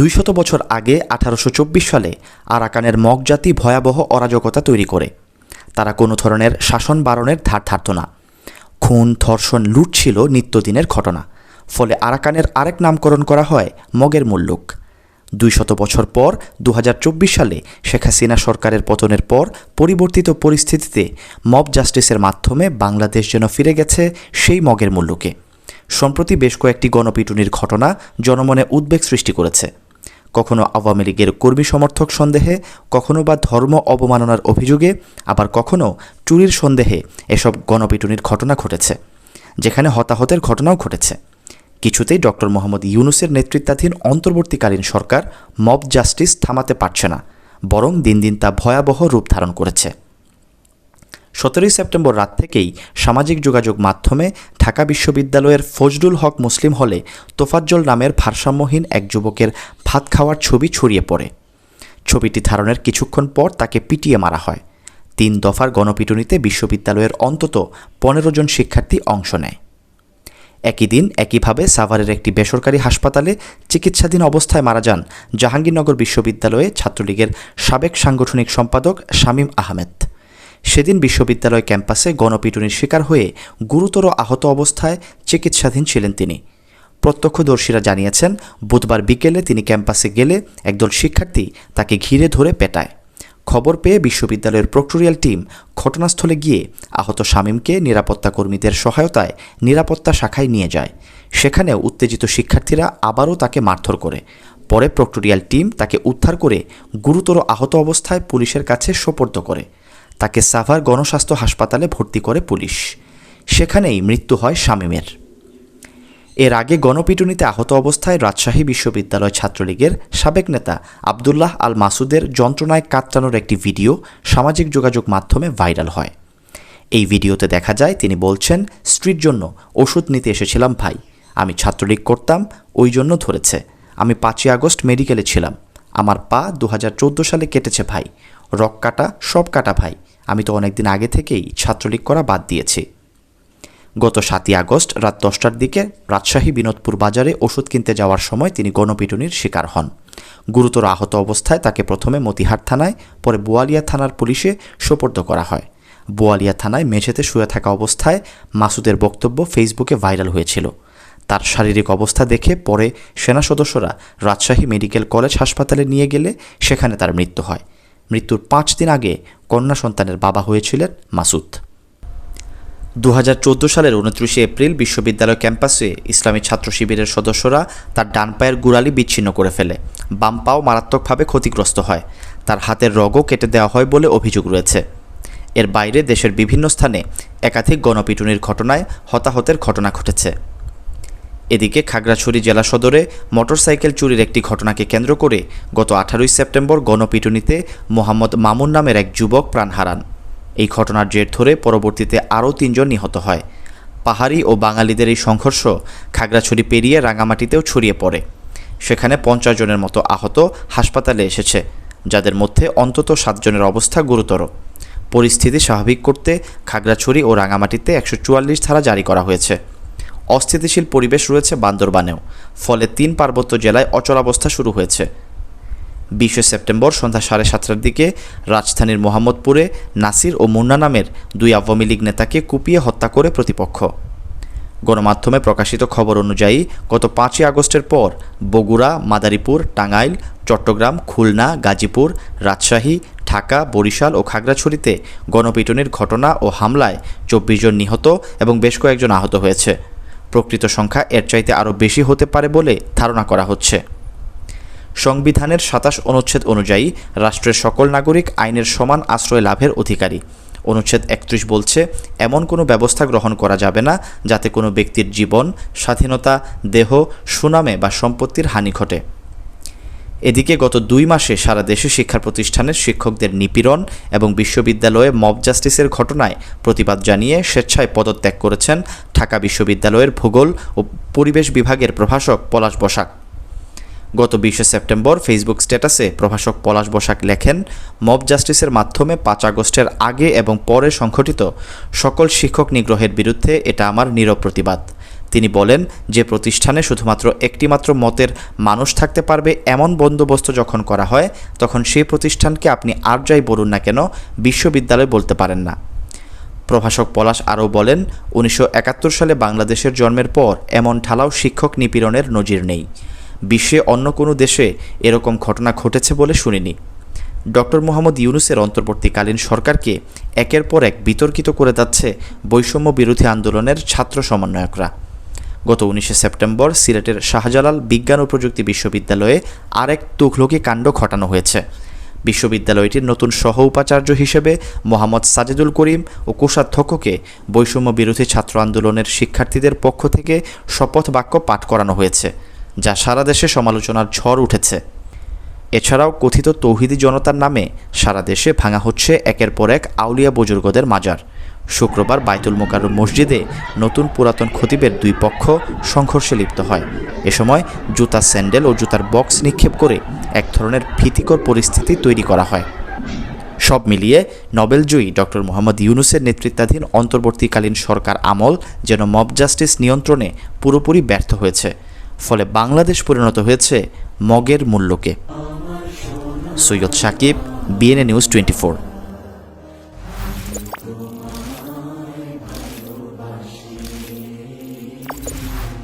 দুইশত বছর আগে আঠারোশো চব্বিশ সালে আরাকানের মগজাতি ভয়াবহ অরাজকতা তৈরি করে। তারা কোনো ধরনের শাসন বারণের ধার ধারত না। খুন, ধর্ষণ, লুট ছিল নিত্যদিনের ঘটনা। ফলে আরাকানের আরেক নামকরণ করা হয় মগের মুল্লুক। দুইশত বছর পর দু হাজার চব্বিশ সালে শেখ হাসিনা সরকারের পতনের পর পরিবর্তিত পরিস্থিতিতে মব জাস্টিসের মাধ্যমে বাংলাদেশ যেন ফিরে গেছে সেই মগের মুল্লুকে। সম্প্রতি বেশ কয়েকটি গণপিটুনির ঘটনা জনমনে উদ্বেগ সৃষ্টি করেছে। কখনো আওয়ামী লীগের কর্মী সমর্থক সন্দেহে, কখনো বা ধর্ম অবমাননার অভিযোগে, আবার কখনো চুরির সন্দেহে এসব গণপিটুনির ঘটনা ঘটেছে, যেখানে হতাহতের ঘটনাও ঘটেছে। কিছুতেই ডক্টর মোহাম্মদ ইউনুসের নেতৃত্বাধীন অন্তর্বর্তীকালীন সরকার মব জাস্টিস থামাতে পারছে না, বরং দিন দিন তা ভয়াবহ রূপ ধারণ করেছে। সতেরোই সেপ্টেম্বর রাত থেকেই সামাজিক যোগাযোগ মাধ্যমে ঢাকা বিশ্ববিদ্যালয়ের ফজলুল হক মুসলিম হলে তোফাজ্জল নামের ভারসাম্যহীন এক যুবকের ভাত খাওয়ার ছবি ছড়িয়ে পড়ে। ছবিটি ধারণের কিছুক্ষণ পর তাকে পিটিয়ে মারা হয়। তিন দফার গণপিটুনিতে বিশ্ববিদ্যালয়ের অন্তত পনেরো জন শিক্ষার্থী অংশ নেয়। একই দিন একইভাবে সাভারের একটি বেসরকারি হাসপাতালে চিকিৎসাধীন অবস্থায় মারা যান জাহাঙ্গীরনগর বিশ্ববিদ্যালয়ে ছাত্রলীগের সাবেক সাংগঠনিক সম্পাদক শামীম আহমেদ। সেদিন বিশ্ববিদ্যালয় ক্যাম্পাসে গণপিটুনির শিকার হয়ে গুরুতর আহত অবস্থায় চিকিৎসাধীন ছিলেন তিনি। প্রত্যক্ষদর্শীরা জানিয়েছেন, বুধবার বিকেলে তিনি ক্যাম্পাসে গেলে একদল শিক্ষার্থী তাকে ঘিরে ধরে পেটায়। খবর পেয়ে বিশ্ববিদ্যালয়ের প্রক্টোরিয়াল টিম ঘটনাস্থলে গিয়ে আহত শামীমকে নিরাপত্তা কর্মীদের সহায়তায় নিরাপত্তা শাখায় নিয়ে যায়। সেখানে উত্তেজিত শিক্ষার্থীরা আবারও তাকে মারধর করে। পরে প্রক্টোরিয়াল টিম তাকে উদ্ধার করে গুরুতর আহত অবস্থায় পুলিশের কাছে সোপর্দ করে। তাকে সাভার গণস্বাস্থ্য হাসপাতালে ভর্তি করে পুলিশ। সেখানেই মৃত্যু হয় শামীমের। এর আগে গণপিটুনিতে আহত অবস্থায় রাজশাহী বিশ্ববিদ্যালয় ছাত্রলীগের সাবেক নেতা আবদুল্লাহ আল মাসুদের যন্ত্রণায় কাতরানোর একটি ভিডিও সামাজিক যোগাযোগ মাধ্যমে ভাইরাল হয়। এই ভিডিওতে দেখা যায়, তিনি বলছেন, স্ত্রীর জন্য ওষুধ নিতে এসেছিলাম ভাই। আমি ছাত্রলীগ করতাম, ওই জন্য ধরেছে। আমি পাঁচই আগস্ট মেডিকেলে ছিলাম। আমার পা দু হাজার চোদ্দ সালে কেটেছে ভাই। রক কাটা, সব কাটা ভাই। আমি তো অনেকদিন আগে থেকেই ছাত্রলীগ করা বাদ দিয়েছি। গত সাতই আগস্ট রাত দশটার দিকে রাজশাহী বিনোদপুর বাজারে ওষুধ কিনতে যাওয়ার সময় তিনি গণপিটুনির শিকার হন। গুরুতর আহত অবস্থায় তাকে প্রথমে মতিহার থানায়, পরে বোয়ালিয়া থানার পুলিশে সোপর্দ করা হয়। বোয়ালিয়া থানায় মেঝেতে শুয়ে থাকা অবস্থায় মাসুদের বক্তব্য ফেসবুকে ভাইরাল হয়েছিল। তার শারীরিক অবস্থা দেখে পরে সেনা সদস্যরা রাজশাহী মেডিকেল কলেজ হাসপাতালে নিয়ে গেলে সেখানে তার মৃত্যু হয়। মৃত্যুর পাঁচ দিন আগে কন্যা সন্তানের বাবা হয়েছিলেন মাসুদ। দু হাজার চোদ্দ সালের উনত্রিশে এপ্রিল বিশ্ববিদ্যালয় ক্যাম্পাসে ইসলামী ছাত্র শিবিরের সদস্যরা তার ডান পায়ের গুড়ালি বিচ্ছিন্ন করে ফেলে। বাম পাও মারাত্মকভাবে ক্ষতিগ্রস্ত হয়। তার হাতের রগও কেটে দেওয়া হয় বলে অভিযোগ রয়েছে। এর বাইরে দেশের বিভিন্ন স্থানে একাধিক গণপিটুনির ঘটনায় হতাহতের ঘটনা ঘটেছে। এদিকে খাগড়াছড়ি জেলা সদরে মোটরসাইকেল চুরির একটি ঘটনাকে কেন্দ্র করে গত আঠারোই সেপ্টেম্বর গণপিটুনিতে মোহাম্মদ মামুন নামের এক যুবক প্রাণ হারান। এই ঘটনার জের ধরে পরবর্তীতে আরও তিনজন নিহত হয়। পাহাড়ি ও বাঙালিদের এই সংঘর্ষ খাগড়াছড়ি পেরিয়ে রাঙামাটিতেও ছড়িয়ে পড়ে। সেখানে পঞ্চাশ জনের মতো আহত হাসপাতালে এসেছে, যাদের মধ্যে অন্তত সাতজনের অবস্থা গুরুতর। পরিস্থিতি স্বাভাবিক করতে খাগড়াছড়ি ও রাঙামাটিতে একশো চুয়াল্লিশ ধারা জারি করা হয়েছে। অস্থিতিশীল পরিবেশ রয়েছে বান্দরবানেও, ফলে তিন পার্বত্য জেলায় অচলাবস্থা শুরু হয়েছে। বিশে সেপ্টেম্বর সন্ধ্যা সাড়ে সাতটার দিকে রাজধানীর মোহাম্মদপুরে নাসির ও মুন্না নামের দুই আওয়ামী লীগ নেতাকে কুপিয়ে হত্যা করে প্রতিপক্ষ। গণমাধ্যমে প্রকাশিত খবর অনুযায়ী, গত পাঁচই আগস্টের পর বগুড়া, মাদারীপুর, টাঙ্গাইল, চট্টগ্রাম, খুলনা, গাজীপুর, রাজশাহী, ঢাকা, বরিশাল ও খাগড়াছড়িতে গণপিটনের ঘটনা ও হামলায় চব্বিশ জন নিহত এবং বেশ কয়েকজন আহত হয়েছে। প্রকৃত সংখ্যা এর চাইতে আরও বেশি হতে পারে বলে ধারণা করা হচ্ছে। সংবিধানের সাতাশ অনুচ্ছেদ অনুযায়ী রাষ্ট্রের সকল নাগরিক আইনের সমান আশ্রয় লাভের অধিকারী। অনুচ্ছেদ একত্রিশ বলছে, এমন কোনো ব্যবস্থা গ্রহণ করা যাবে না যাতে কোনো ব্যক্তির জীবন, স্বাধীনতা, দেহ, সুনামে বা সম্পত্তির হানি ঘটে। এদিকে গত দুই মাসে সারা দেশে শিক্ষা প্রতিষ্ঠানের শিক্ষকদের নিপীড়ন এবং বিশ্ববিদ্যালয়ে মব জাস্টিসের ঘটনায় প্রতিবাদ জানিয়ে স্বেচ্ছায় পদত্যাগ করেছেন ঢাকা বিশ্ববিদ্যালয়ের ভূগোল ও পরিবেশ বিভাগের প্রভাষক পলাশ বসাক। গত বিশে সেপ্টেম্বর ফেসবুক স্ট্যাটাসে প্রভাষক পলাশ বসাক লেখেন, মব জাস্টিসের মাধ্যমে পাঁচ আগস্টের আগে এবং পরে সংঘটিত সকল শিক্ষক নিগ্রহের বিরুদ্ধে এটা আমার নীরব প্রতিবাদ। তিনি বলেন, যে প্রতিষ্ঠানে শুধুমাত্র একটিমাত্র মতের মানুষ থাকতে পারবে এমন বন্দোবস্ত যখন করা হয়, তখন সেই প্রতিষ্ঠানকে আপনি আর যাই বলুন না কেন বিশ্ববিদ্যালয় বলতে পারেন না। প্রভাষক পলাশ আরও বলেন, উনিশশো একাত্তর সালে বাংলাদেশের জন্মের পর এমন ঢালাও শিক্ষক নিপীড়নের নজির নেই। বিশ্বে অন্য কোনো দেশে এরকম ঘটনা ঘটেছে বলে শুনিনি। ডক্টর মোহাম্মদ ইউনুসের অন্তর্বর্তীকালীন সরকারকে একের পর এক বিতর্কিত করে যাচ্ছে বৈষম্য বিরোধী আন্দোলনের ছাত্র সমন্বয়করা। গত উনিশে সেপ্টেম্বর সিলেটের শাহজালাল বিজ্ঞান ও প্রযুক্তি বিশ্ববিদ্যালয়ে আরেক তুঘলকি কাণ্ড ঘটানো হয়েছে। বিশ্ববিদ্যালয়টির নতুন সহ উপাচার্য হিসেবে মোহাম্মদ সাজেদুল করিম ও কোষাধ্যক্ষকে বৈষম্য বিরোধী ছাত্র আন্দোলনের শিক্ষার্থীদের পক্ষ থেকে শপথ বাক্য পাঠ করানো হয়েছে, যা সারা দেশে সমালোচনার ঝড় উঠেছে। এছাড়াও কথিত তৌহিদি জনতার নামে সারা দেশে ভাঙা হচ্ছে একের পর এক আউলিয়া বুজুর্গদের মাজার। শুক্রবার বাইতুল মোকাররম মসজিদে নতুন পুরাতন খতিবের দুই পক্ষ সংঘর্ষে লিপ্ত হয়। এ সময় জুতা স্যান্ডেল ও জুতার বক্স নিক্ষেপ করে এক ধরনের ভীতিকর পরিস্থিতি তৈরি করা হয়। সব মিলিয়ে নোবেলজয়ী ডক্টর মোহাম্মদ ইউনুসের নেতৃত্বাধীন অন্তর্বর্তীকালীন সরকার আমল যেন মব জাস্টিস নিয়ন্ত্রণে পুরোপুরি ব্যর্থ হয়েছে, ফলে বাংলাদেশ পরিণত হয়েছে মগের মূল্যকে। Syed Sakib BNA news twenty